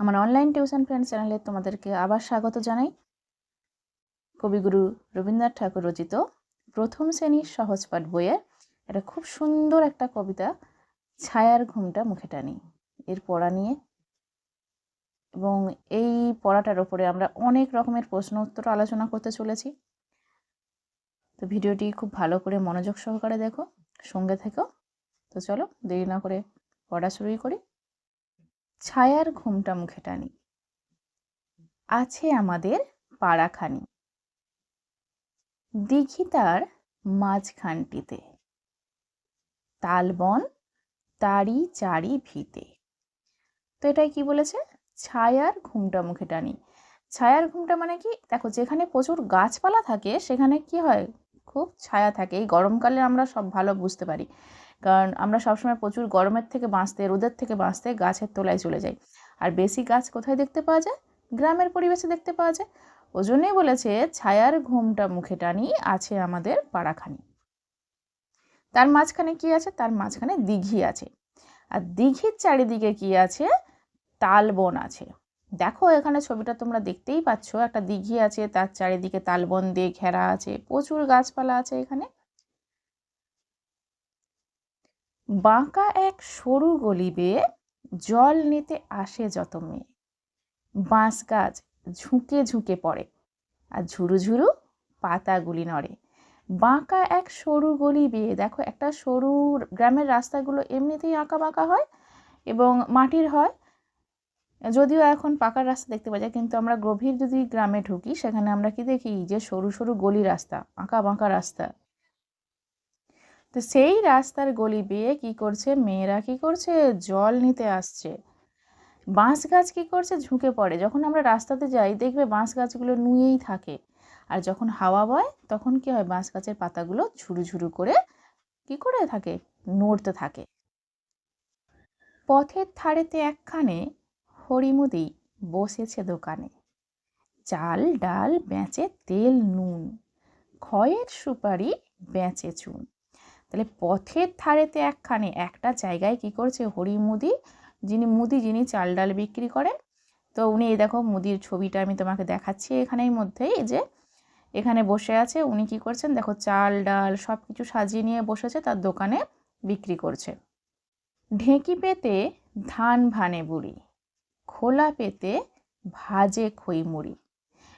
আমার online tuition friend চ্যানেলে তোমাদেরকে আবার স্বাগত জানাই। কবিগুরু রবীন্দ্রনাথ ঠাকুর রচিত প্রথম শ্রেণির সহজপাঠ বইয়ের একটা খুব সুন্দর একটা কবিতা, ছায়ার ঘুমটা মুখে টানি। এর পড়া নিয়ে এবং এই পড়াটার ওপরে আমরা অনেক রকমের প্রশ্ন উত্তর আলোচনা করতে চলেছি। তো ভিডিওটি খুব ভালো করে মনোযোগ সহকারে দেখো, সঙ্গে থেকো। তো চলো দেরি না করে পড়া শুরুই করি। ছায়ার ঘুমটা মুখে টানি। আছে আমাদের পাড়াখানি। দিঘি তার মাঝখানটিতে। তালবন তারি চারি ভিতে তো এটাই কি বলেছে? ছায়ার ঘুমটা মুখে টানি। ছায়ার ঘুমটা মানে কি? দেখো, যেখানে প্রচুর গাছপালা থাকে, সেখানে কি হয়? খুব ছায়া থাকে। এই গরমকালে আমরা সব ভালো বুঝতে পারি। কারণ আমরা সবসময় প্রচুর গরমের থেকে বাঁচতে, রোদের থেকে বাঁচতে গাছের তলায় চলে যাই। আর বেশি গাছ কোথায় দেখতে পাওয়া যায়? গ্রামের পরিবেশে দেখতে পাওয়া যায়। ওই জন্যই বলেছে, ছায়ার ঘুমটা মুখে টানি আছে আমাদের পাড়াখানি। তার মাঝখানে কি আছে? তার মাঝখানে দিঘি আছে। আর দিঘির চারিদিকে কি আছে? তালবন আছে। দেখো, এখানে ছবিটা তোমরা দেখতেই পাচ্ছ। একটা দিঘি আছে, তার চারিদিকে তালবন দিয়ে ঘেরা আছে। প্রচুর গাছপালা আছে এখানে। বাঁকা এক সরু গলি বেয়ে জল নিতে আসে যত মেয়ে। বাঁশ গাছ ঝুঁকে ঝুঁকে পড়ে আর ঝুরু ঝুরু পাতাগুলি নড়ে। বাঁকা এক সরু গলি বেয়ে দেখো একটা সরু গ্রামের রাস্তাগুলো এমনিতেই আঁকা বাঁকা হয় এবং মাটির হয়। যদিও এখন পাকার রাস্তা দেখতে পাওয়া যায়, কিন্তু আমরা গভীর যদি গ্রামে ঢুকি, সেখানে আমরা কি দেখি যে সরু সরু গলি রাস্তা, আঁকা বাঁকা রাস্তা। তো সেই রাস্তার গলি বেয়ে কি করছে মেয়েরা? কি করছে? জল নিতে আসছে। বাঁশ গাছ কী করছে? ঝুঁকে পড়ে। যখন আমরা রাস্তাতে যাই, দেখবে বাঁশ গাছগুলো নুয়েই থাকে। আর যখন হাওয়া বয়, তখন কি হয়? বাঁশ গাছের পাতাগুলো ঝুরু ঝুরু করে কি করে থাকে? নড়তে থাকে। পথের ধারেতে একখানে হরিমুদি বসেছে দোকানে। চাল, ডাল, বেঁচে তেল, নুন। ক্ষয়ের সুপারি, বেঁচে চুন। তাহলে পথের ধারেতে একখানে একটা জায়গায় কি করছে হরি মুদি, যিনি মুদি যিনি চাল ডাল বিক্রি করেন। তো উনি, এই দেখো মুদির ছবিটা আমি তোমাকে দেখাচ্ছি এখানের মধ্যেই যে এখানে বসে আছে, উনি কি করছেন, দেখো চাল ডাল সব কিছু সাজিয়ে নিয়ে বসেছে, তার দোকানে বিক্রি করছে। ঢেঁকি পেতে ধান ভানে বুড়ি, খোলা পেতে ভাজে খই মুড়ি।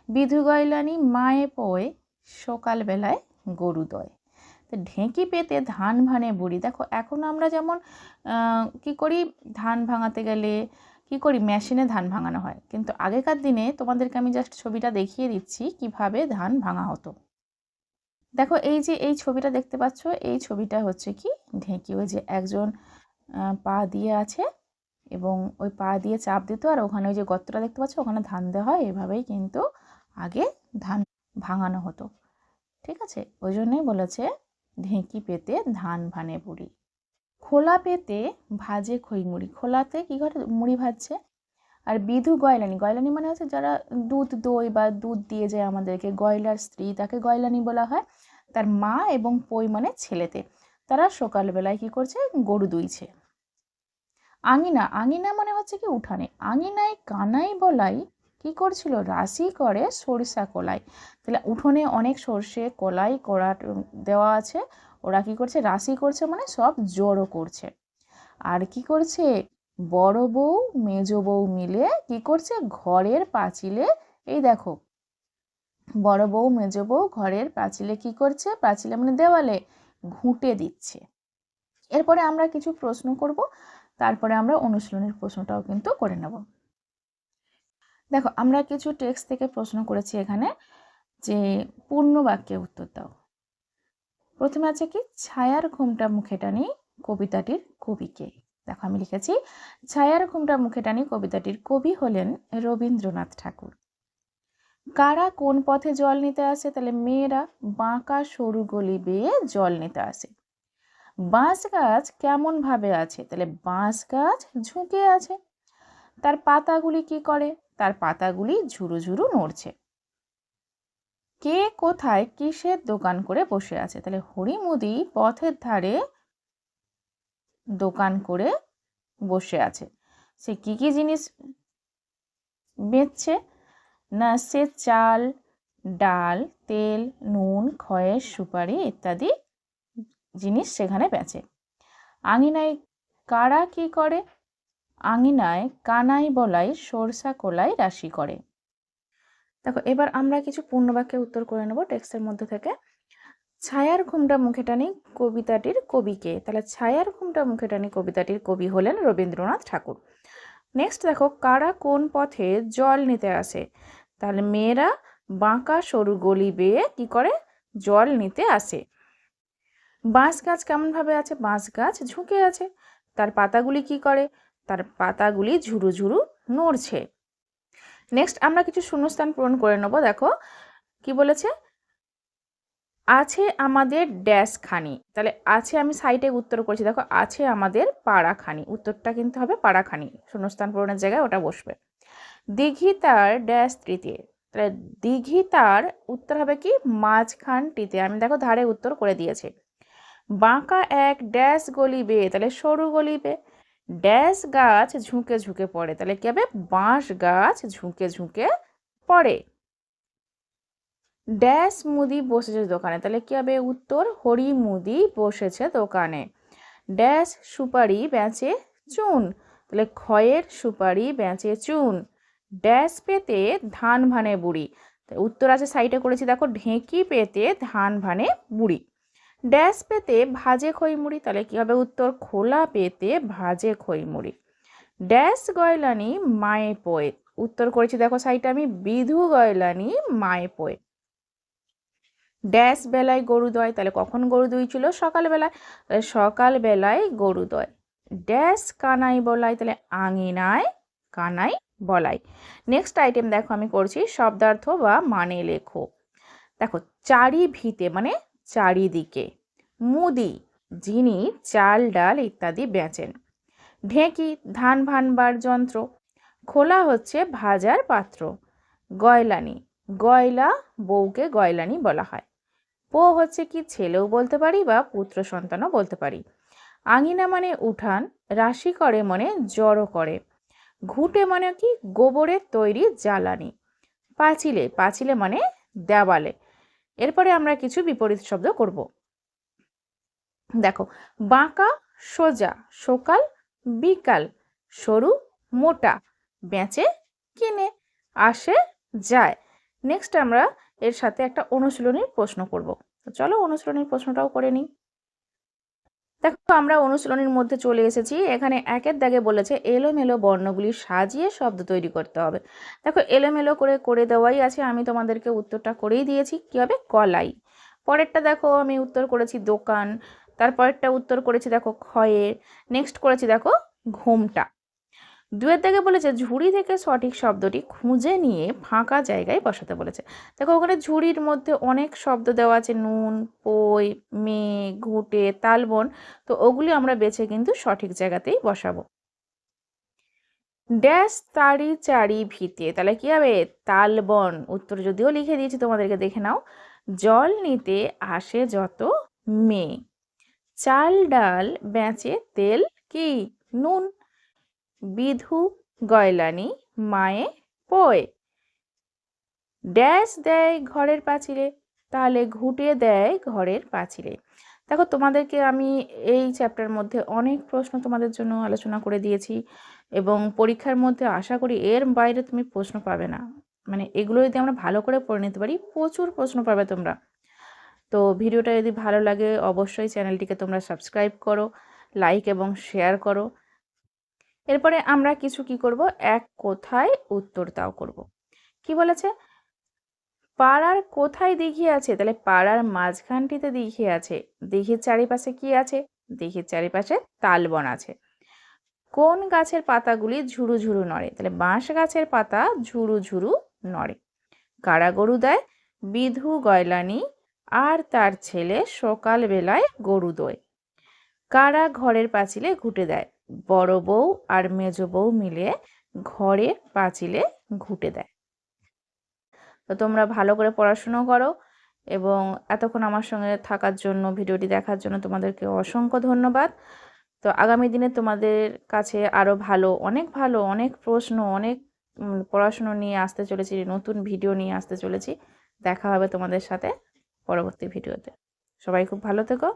বিধু গয়লানি মায়ে পোয়, সকালবেলায় গরু দয়। তো ঢেঁকি পেতে ধান ভানে বুড়ি। দেখো, এখন আমরা যেমন কি করি? ধান ভাঙাতে গেলে কি করি? মেশিনে ধান ভাঙানো হয়। কিন্তু আগেকার দিনে তোমাদেরকে আমি জাস্ট ছবিটা দেখিয়ে দিচ্ছি কীভাবে ধান ভাঙা হতো। দেখো, এই যে, এই ছবিটা দেখতে পাচ্ছ, এই ছবিটা হচ্ছে কি? ঢেঁকি। ওই যে একজন পা দিয়ে আছে এবং ওই পা দিয়ে চাপ দিত আর ওখানে ওই যে গর্তটা দেখতে পাচ্ছ? ওখানে ধান দেওয়া হয়। এভাবেই কিন্তু আগে ধান ভাঙানো হতো। ঠিক আছে? ওই জন্যই বলেছে ঢেঁকি পেতে ধান ভানে বুড়ি। খোলা পেতে ভাজে খই মুড়ি খোলাতে কী করে মুড়ি ভাজছে? আর বিধু গয়লানি। গয়লানি মানে হচ্ছে যারা দুধ দই বা দুধ দিয়ে যায় আমাদেরকে, গয়লার স্ত্রী তাকে গয়লানি বলা হয়। তার মা এবং পই মানে ছেলেতে। তারা সকালবেলায় কি করছে? গরু দুইছে। আঙিনা। আঙিনা মানে হচ্ছে কি উঠানে। আঙিনায় কানাই বলাই কি করছিল? রাশি করে সরিষা কলাই। তাহলে উঠোনে অনেক সর্ষে কলাই কড়া দেওয়া আছে। ওরা কি করছে? রাশি করছে মানে সব জড়ো করছে। আর কি করছে? বড় বউ, মেজ বউ মিলে কি করছে? ঘরের পাঁচিলে এই দেখো, বড় বউ, মেজ বউ ঘরের পাঁচিলে কি করছে? পাঁচিলে মানে দেওয়ালে ঘুঁটে দিচ্ছে। এরপরে আমরা কিছু প্রশ্ন করব। তারপরে আমরা অনুশীলনের প্রশ্নটাও কিন্তু করে নেব। দেখো, আমরা কিছু টেক্সট থেকে প্রশ্ন করেছি এখানে যে পূর্ণ বাক্যে উত্তর দাও। প্রথমে আছে কি, ছায়ার ঘুমটা মুখে টানি কবিতাটির কবিকে। দেখো, আমি লিখেছি, ছায়ার ঘুমটা মুখে টানি কবিতাটির কবি হলেন রবীন্দ্রনাথ ঠাকুর। কারা কোন পথে জল নিতে আসে, তাহলে মেয়েরা বাঁকা সরু গলি বেয়ে জল নিতে আসে। বাঁশ গাছ কেমন ভাবে আছে, তাহলে বাঁশ গাছ ঝুঁকে আছে। তার পাতাগুলি কি করে? তার পাতাগুলি ঝুরু ঝুরু নড়ছে। কে কোথায় কিসের দোকান করে বসে আছে? তাহলে হরিমুদি পথের ধারে দোকান করে বসে আছে। সে কি কি জিনিস বেচছে? না, সে চাল, ডাল, তেল, নুন, খয়ের, সুপারি ইত্যাদি জিনিস সেখানে বেচে। আঙিনায় কারা কি করে? আঙিনায় কানাই বলাই সরষা কোলাই রাশি করে। দেখো, এবার আমরা কিছু পূর্ণবাক্যে উত্তর করে নেব টেক্সটের মধ্যে থেকে। ছায়ার ঘুমটা মুখে টানি কবিতাটির কবিকে। তাহলে ছায়ার ঘুমটা মুখে টানি কবিতাটির কবি হলেন রবীন্দ্রনাথ ঠাকুর। নেক্সট দেখো, কারা কোন পথে জল নিতে আসে? তাহলে মেয়েরা বাঁকা সরু গলি বেয়ে কি করে? জল নিতে আসে। বাঁশ গাছ কেমনভাবে আছে? বাঁশ গাছ ঝুঁকে আছে। তার পাতাগুলি কি করে? তার পাতাগুলি ঝুরু ঝুরু নড়ছে। নেক্সট আমরা কিছু শূন্যস্থান পূরণ করে নেব, দেখো। কি বলেছে? আছে আমাদের ড্যাশ খানি তাহলে আছে আমি সাইটে উত্তর করেছি, দেখো, আছে আমাদের পাড়াখানি। উত্তরটা কিন্তু হবে পাড়াখানি। শূন্যস্থান পূরণের জায়গায় ওটা বসবে। দিঘি তার ড্যাশ তৃতীয় তাহলে দিঘি তার উত্তর হবে কি? মাঝখানটিতে। আমি দেখো ধারে উত্তর করে দিয়েছি। বাঁকা এক ড্যাশ গলিবে, তাহলে সরু গলিবে। ড্যাশ গাছ ঝুঁকে ঝুঁকে পড়ে। তাহলে কি হবে? বাঁশ গাছ ঝুঁকে ঝুঁকে পড়ে। ড্যাশ মুদি বসেছে দোকানে। তাহলে কি হবে? উত্তর, হরি মুদি বসেছে দোকানে। ড্যাশ সুপারি বেঁচে চুন। তাহলে ক্ষয়ের সুপারি বেঁচে চুন। ড্যাশ পেতে ধান ভানে বুড়ি উত্তর আছে সাইডে করেছি, দেখো, ঢেঁকি পেতে ধান ভানে বুড়ি। ড্যাশ পেতে ভাজে খইমুড়ি, তাহলে কী হবে উত্তর? খোলা পেতে ভাজে খইমুড়ি। ড্যাশ গয়লানি মায়ে পোয়ে। উত্তর করেছি, দেখো সাইডে আমি, বিধু গয়লানি মায়ে পোয়ে। ড্যাশ বেলায় গরু দয়, তাহলে কখন গরু ছিল? সকালবেলায় তাহলে সকালবেলায় গরু দয়। ড্যাশ কানাই বলাই, তাহলে আঙিনায় কানাই বলাই। নেক্সট আইটেম দেখো আমি করছি, শব্দার্থ বা মানে লেখো। দেখো চারি ভিতে মানে চারিদিকে। মুদি, যিনি চাল, ডাল ইত্যাদি বেচেন। ঢেঁকি, ধান ভানবার যন্ত্র। খোলা হচ্ছে ভাজার পাত্র। গয়লানি, গয়লা বউকে গয়লানি বলা হয়। পো হচ্ছে কি ছেলেও বলতে পারি বা পুত্র সন্তানও বলতে পারি। আঙিনা মানে উঠান, রাশি করে মানে জড়ো করে। ঘুটে মানে কি গোবরের তৈরি জ্বালানি। পাঁচিলে পাঁচিলে মানে দেওয়ালে। এরপরে আমরা কিছু বিপরীত শব্দ করব। দেখো, বাঁকা, সোজা, সকাল, বিকাল, সরু, মোটা, বেঁচে, কিনে, আসে, যায়। নেক্সট আমরা এর সাথে একটা অনুশীলনীর প্রশ্ন করব। চলো অনুশীলনীর প্রশ্নটাও করে নিই। দেখো, আমরা অনুশীলনের মধ্যে চলে এসেছি। এখানে একের দাগে বলেছে, এলোমেলো বর্ণগুলি সাজিয়ে শব্দ তৈরি করতে হবে। দেখো, এলোমেলো করে করে দেওয়াই আছে। আমি তোমাদেরকে উত্তরটা করেই দিয়েছি। কী হবে? কলাই। পরেরটা দেখো, আমি উত্তর করেছি দোকান। তারপরেরটা উত্তর করেছি, দেখো, ক্ষয়ের। নেক্সট করেছি, দেখো, ঘুমটা। দুয়ের দিকে বলেছে, ঝুড়ি থেকে সঠিক শব্দটি খুঁজে নিয়ে ফাঁকা জায়গায় বসাতে বলেছে। দেখো, ওখানে ঝুড়ির মধ্যে অনেক শব্দ দেওয়া আছে, নুন, পই মেয়ে ঘুটে, তালবন। তো ওগুলি আমরা বেছে কিন্তু সঠিক জায়গাতেই বসাবো। ড্যাশ তারি চারি ভিতে তাহলে কি হবে? তালবন উত্তর যদিও লিখে দিয়েছি, তোমাদেরকে দেখে নাও। জল নিতে আসে যত মেয়ে চাল ডাল বেঁচে তেল কি? নুন। বিধু গয়লানি, মায়ে পোয়। ড্যাশ দেয় ঘরের পাঁচিলে, তাহলে ঘুটে দেয় ঘরের পাঁচিলে। দেখো, তোমাদেরকে আমি এই চ্যাপ্টার মধ্যে অনেক প্রশ্ন তোমাদের জন্য আলোচনা করে দিয়েছি এবং পরীক্ষার মধ্যে আশা করি এর বাইরে তুমি প্রশ্ন পাবে না। মানে এগুলো যদি আমরা ভালো করে পড়ে নিতে পারি, প্রচুর প্রশ্ন পাবে তোমরা। তো ভিডিওটা যদি ভালো লাগে, অবশ্যই চ্যানেলটিকে তোমরা সাবস্ক্রাইব করো লাইক এবং শেয়ার করো। এরপরে আমরা কিছু কি করব? এক কোথায় উত্তর তাও করব। কি বলেছে? পাড়ার কোথায় দিঘি আছে? তাহলে পাড়ার মাঝখানটিতে দিঘি আছে। দিঘির চারিপাশে কি আছে? দিঘির চারিপাশে তালবন আছে। কোন গাছের পাতাগুলি ঝুরু ঝুরু নড়ে? তাহলে বাঁশ গাছের পাতা ঝুরু ঝুরু নড়ে। কারা গরু দেয়? বিধু গয়লানি আর তার ছেলে সকালবেলায় গরু দোয়। কারা ঘরের পাঁচিলে ঘুটে দেয়? বড় বউ আর মেজ বউ মিলে ঘরের পাঁচিলে ঘুটে দেয়। তো তোমরা ভালো করে পড়াশুনো করো এবং এতক্ষণ আমার সঙ্গে থাকার জন্য, ভিডিওটি দেখার জন্য তোমাদেরকে অসংখ্য ধন্যবাদ। তো আগামী দিনে তোমাদের কাছে আরও ভালো, অনেক ভালো, অনেক প্রশ্ন, অনেক পড়াশুনো নিয়ে আসতে চলেছি, নতুন ভিডিও নিয়ে আসতে চলেছি। দেখা হবে তোমাদের সাথে পরবর্তী ভিডিওতে। সবাই খুব ভালো থেকো।